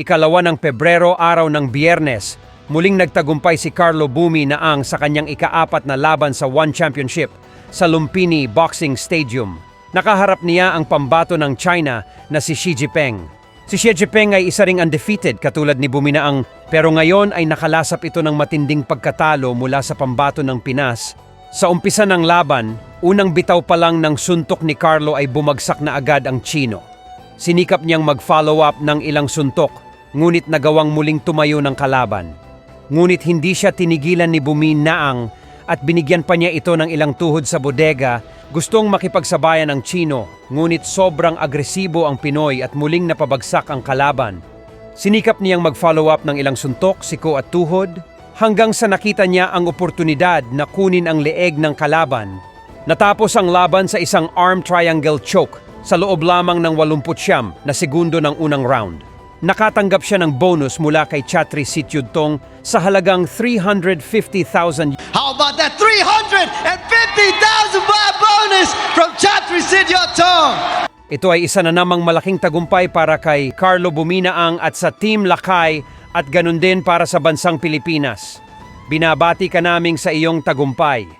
Ikalawa ng Pebrero, araw ng Biyernes, muling nagtagumpay si Carlo Bumi Naang sa kanyang ikaapat na laban sa One Championship sa Lumpini Boxing Stadium. Nakaharap niya ang pambato ng China na si Xi Jinping. Si Xi Jinping ay isa ring undefeated katulad ni Bumi Naang pero ngayon ay nakalasap ito ng matinding pagkatalo mula sa pambato ng Pinas. Sa umpisa ng laban, unang bitaw pa lang ng suntok ni Carlo ay bumagsak na agad ang Chino. Sinikap niyang mag-follow up ng ilang suntok, ngunit nagawang muling tumayo ng kalaban. Ngunit hindi siya tinigilan ni Bumi Naang at binigyan pa niya ito ng ilang tuhod sa bodega, gustong makipagsabayan ng Chino, ngunit sobrang agresibo ang Pinoy at muling napabagsak ang kalaban. Sinikap niyang mag-follow up ng ilang suntok, siko at tuhod, hanggang sa nakita niya ang oportunidad na kunin ang leeg ng kalaban. Natapos ang laban sa isang arm triangle choke sa loob lamang ng 89 na segundo ng unang round. Nakatanggap siya ng bonus mula kay Chatri Sityudtong sa halagang 350,000 How about that 350,000 baht bonus from Chatri Sidyotong? Ito ay isa na namang malaking tagumpay para kay Carlo Buminaang at sa Team Lakay at ganun din para sa bansang Pilipinas. Binabati ka naming sa iyong tagumpay.